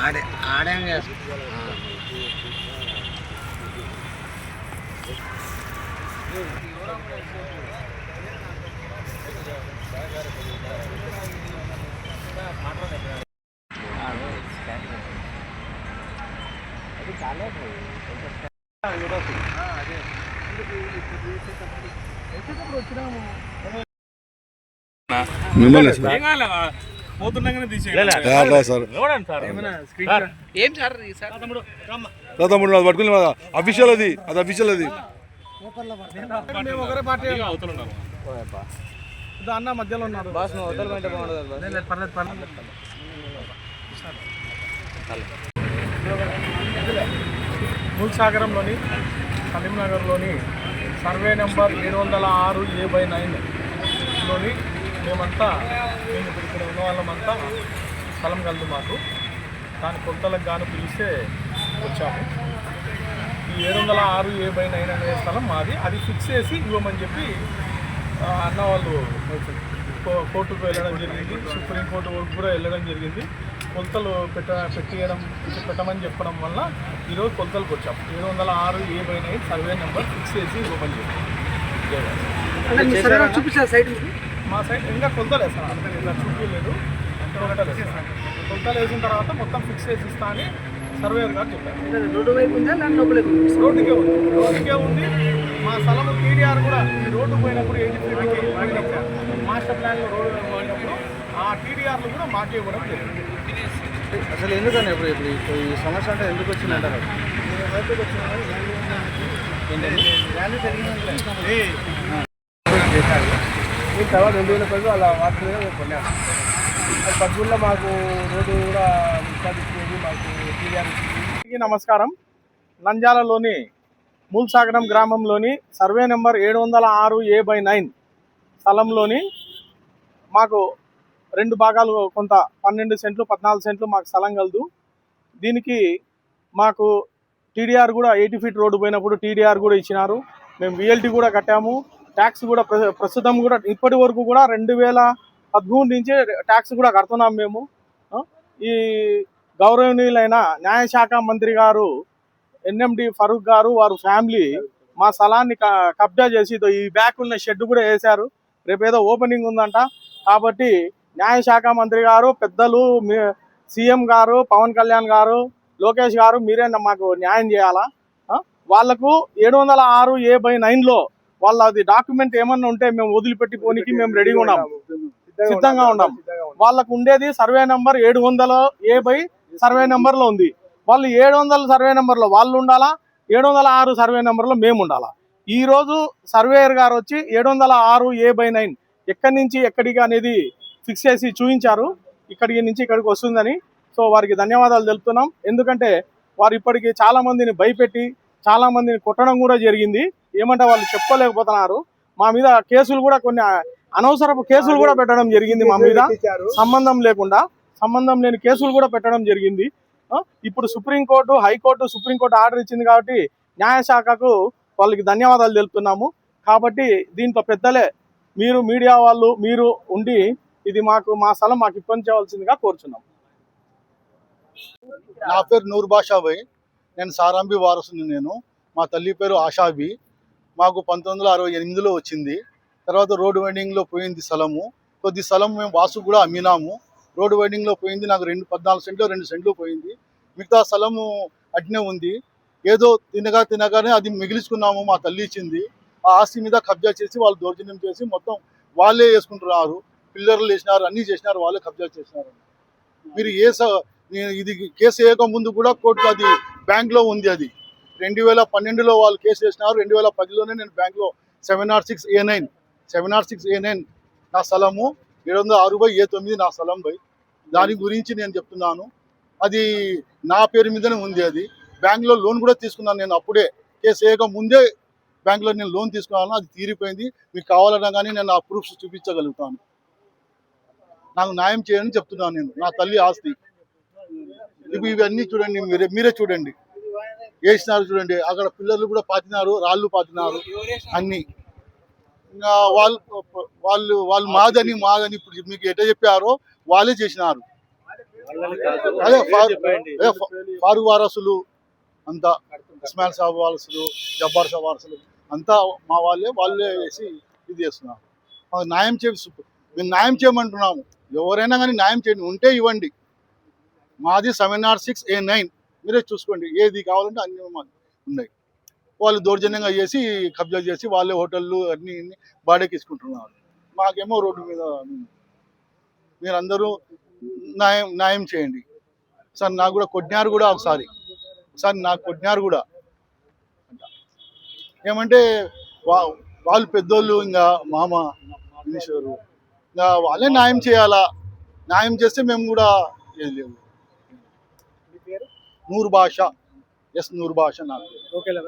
ఆడే ఆడే మిమ్మల్ని సార్. ఏం సార్ సార్? రా తమ్ముడు అది పట్టుకుని అఫీషియల్ అది అది అఫీషియల్ అది. అన్న మధ్యలో ఉన్నారు బాస్ నువ్వు పర్లేదు పర్లేదు. మూల్సాగరంలోని కరీంనగర్లోని సర్వే నెంబర్ ఏడు వందల ఆరు ఏ బై నైన్లోని మేమంతా మేము ఇప్పుడు ఇక్కడ ఉన్న వాళ్ళమంతా స్థలం కలదు మాకు. దాని కొలతలకు గాను పిలిస్తే వచ్చాము. ఈ ఏడు వందల ఆరు ఏ బై నైన్ అనే స్థలం మాది. అది ఫిక్స్ చేసి ఇవ్వమని చెప్పి అన్న వాళ్ళు కోర్టుకు వెళ్ళడం జరిగింది. సుప్రీంకోర్టు వరకు కూడా వెళ్ళడం జరిగింది. కొలతలు పెట్ట పెట్టియడం పెట్టమని చెప్పడం వల్ల ఈరోజు కొలతలకు వచ్చాం. ఏడు వందల ఆరు A by nine survey number fix చేసి ఇవ్వమని చెప్పి చూపించారు సైట్ మా సైడ్ ఇంకా కొలతలు వేస్తాను అంటే ఇలా చూపించలేదు. కొలతలు వేస్తాను కొలతలు వేసిన తర్వాత మొత్తం ఫిక్స్ చేసి ఇస్తా అని సర్వేయర్ గారు చెప్పారు. రోడ్డు వైపు ఉందా రోడ్డుకే ఉంది. రోడ్డుకే ఉంది. మా స్థలం టీడీఆర్ కూడా ఈ రోడ్డు పోయినప్పుడు ఎయిటీ ఫీట్కి మాస్టర్ ప్లాన్లో రోడ్డు పోయినప్పుడు ఆ టీడీఆర్లు కూడా మాకే ఇవ్వడం జరిగింది. అసలు ఎందుకని ఇప్పుడు ఇప్పుడు ఈ సమస్య అంటే ఎందుకు వచ్చిందంటారు? ఈ తర్వాత రెండు వేల పది అలా వాటి కొన్నాం అది మాకు రోడ్డు కూడా ఉత్పాదించేది మాకు నమస్కారం. నంజాలలోని మూల్సాగరం గ్రామంలోని సర్వే నెంబర్ ఏడు వందల ఆరు ఏ బై నైన్ స్థలంలోని మాకు రెండు భాగాలు కొంత పన్నెండు సెంట్లు పద్నాలుగు సెంట్లు మాకు స్థలం కలదు. దీనికి మాకు టీడీఆర్ కూడా ఎయిటీ ఫీట్ రోడ్డు పోయినప్పుడు టీడీఆర్ కూడా ఇచ్చినారు. మేము విఎల్టీ కూడా కట్టాము. ట్యాక్స్ కూడా ప్ర- ప్రస్తుతం కూడా ఇప్పటి వరకు కూడా రెండు వేల పదమూడు నుంచి ట్యాక్స్ కూడా కడుతున్నాం మేము. ఈ గౌరవనీయులైన న్యాయశాఖ మంత్రి గారు ఎన్ఎండి ఫరూక్ గారు వారు ఫ్యామిలీ మా స్థలాన్ని కబ్జా చేసి ఈ బ్యాక్ ఉన్న షెడ్ కూడా వేశారు. రేపు ఏదో ఓపెనింగ్ ఉందంట. కాబట్టి న్యాయశాఖ మంత్రి గారు పెద్దలు సీఎం గారు పవన్ కళ్యాణ్ గారు లోకేష్ గారు మీరే మాకు న్యాయం చేయాలా? వాళ్ళకు ఏడు వందల ఆరు ఏ బై నైన్లో వాళ్ళ అది డాక్యుమెంట్ ఏమన్నా ఉంటే మేము వదిలిపెట్టి పోనీకి మేము రెడీగా ఉన్నాం సిద్ధంగా ఉన్నాం వాళ్ళకు ఉండేది సర్వే నెంబర్ ఏడు వందల ఏ బై సర్వే నెంబర్లో ఉంది. వాళ్ళు ఏడు వందల సర్వే నెంబర్లో వాళ్ళు ఉండాలా? ఏడు వందల ఆరు సర్వే నెంబర్లో మేము ఉండాలా? ఈ రోజు సర్వేయర్ గారు వచ్చి ఏడు వందల ఆరు ఏ బై నైన్ ఎక్కడి నుంచి ఎక్కడికి అనేది ఫిక్స్ చేసి చూపించారు ఇక్కడికి నుంచి ఇక్కడికి వస్తుందని. సో వారికి ధన్యవాదాలు తెలుపుతున్నాం. ఎందుకంటే వారు ఇప్పటికి చాలా మందిని భయపెట్టి చాలా మందిని కొట్టడం కూడా జరిగింది. ఏమంటే వాళ్ళు చెప్పుకోలేకపోతున్నారు. మా మీద కేసులు కూడా కొన్ని అనవసరపు కేసులు కూడా పెట్టడం జరిగింది మా మీద. సంబంధం లేకుండా సంబంధం లేని కేసులు కూడా పెట్టడం జరిగింది. ఇప్పుడు సుప్రీంకోర్టు హైకోర్టు సుప్రీంకోర్టు ఆర్డర్ ఇచ్చింది కాబట్టి న్యాయశాఖకు వాళ్ళకి ధన్యవాదాలు తెలుపుతున్నాము. కాబట్టి దీంట్లో పెద్దలే మీరు మీడియా వాళ్ళు మీరు ఉండి ఇది మాకు మా స్థలం మాకు ఇప్పించవలసిందిగా కోరుచున్నాం నా పేరు నూర్ బాషాబాయ్ నేను సారాంబి వారసుని నేను. మా తల్లి పేరు ఆషాబి మాకు పంతొమ్మిది వందల అరవై ఎనిమిదిలో వచ్చింది. తర్వాత రోడ్డు వైండింగ్లో పోయింది స్థలము. కొద్ది స్థలం మేము వాసు కూడా అమ్మినాము. రోడ్డు వైండింగ్లో పోయింది నాకు రెండు పద్నాలుగు సెంట్లు రెండు సెంట్లు పోయింది. మిగతా స్థలము అట్నే ఉంది. ఏదో తినగా తినగానే అది మిగిలించుకున్నాము మా తల్లి ఇచ్చింది. ఆ ఆస్తి మీద కబ్జా చేసి వాళ్ళు దౌర్జన్యం చేసి మొత్తం వాళ్ళే వేసుకుంటున్నారు పిల్లర్లు వేసినారు అన్నీ చేసినారు వాళ్ళే కబ్జా చేసినారు. మీరు ఏ స- నేను ఇది కేసు వేయక ముందు కూడా కోర్టు అది బ్యాంక్లో ఉంది అది. రెండు వేల పన్నెండులో వాళ్ళు కేసు వేసినారు. రెండు వేల పదిలోనే నేను బ్యాంక్లో seven R six A nine seven R six A nine నా స్థలము ఏడు వందల ఆరు బై ఏ తొమ్మిది నా స్థలం బై. దాని గురించి నేను చెప్తున్నాను. అది నా పేరు మీదనే ఉంది అది. బ్యాంక్లో లోన్ కూడా తీసుకున్నాను నేను అప్పుడే. కేసు వేయక ముందే బ్యాంక్లో నేను లోన్ తీసుకున్నాను. అది తీరిపోయింది. మీకు కావాలన్నా కానీ నేను ఆ ప్రూఫ్స్ చూపించగలుగుతాను. నాకు న్యాయం చేయని చెప్తున్నాను నేను. నా తల్లి ఆస్తి. ఇవి ఇవన్నీ చూడండి. మీరే మీరే చూడండి. వేసినారు చూడండి. అక్కడ పిల్లలు కూడా పాతినారు రాళ్ళు పాతినారు. అన్ని. ఇంకా వాళ్ళు వాళ్ళు వాళ్ళు మాదని మాదని ఇప్పుడు మీకు ఎట్లా చెప్పారో వాళ్ళే చేసినారు. అదే ఫారు అదే వారసులు అంతా ఇస్మాయిల్ సాబ్ వారసులు జబ్బార్ సాబ్ వారసులు అంతా మా వాళ్ళే వాళ్ళే వేసి ఇది చేస్తున్నారు. మాకు న్యాయం చే మేము న్యాయం చేయమంటున్నాము. ఎవరైనా కానీ న్యాయం చేయండి ఉంటే ఇవ్వండి. మాది seven R six A nine. మీరే చూసుకోండి. ఏది కావాలంటే అన్ని మాకు ఉన్నాయి. వాళ్ళు దౌర్జన్యంగా చేసి కబ్జా చేసి వాళ్ళే హోటళ్ళు అన్ని బాడీకి ఇచ్చుకుంటున్నారు మాకేమో రోడ్డు మీద మీరందరూ న్యాయం న్యాయం చేయండి. సార్ నాకు కూడా కొట్టినారు కూడా ఒకసారి. సార్ నాకు కొట్టినారు కూడా. ఏమంటే వా వాళ్ళు పెద్దోళ్ళు ఇంకా మామ ఈశ్వరు ఇంకా వాళ్ళే న్యాయం చేయాలా? న్యాయం చేస్తే మేము కూడా ఏది లేదు మీ పేరు నూరు భాష ఎస్ నూరు భాష నాకు ఓకేలే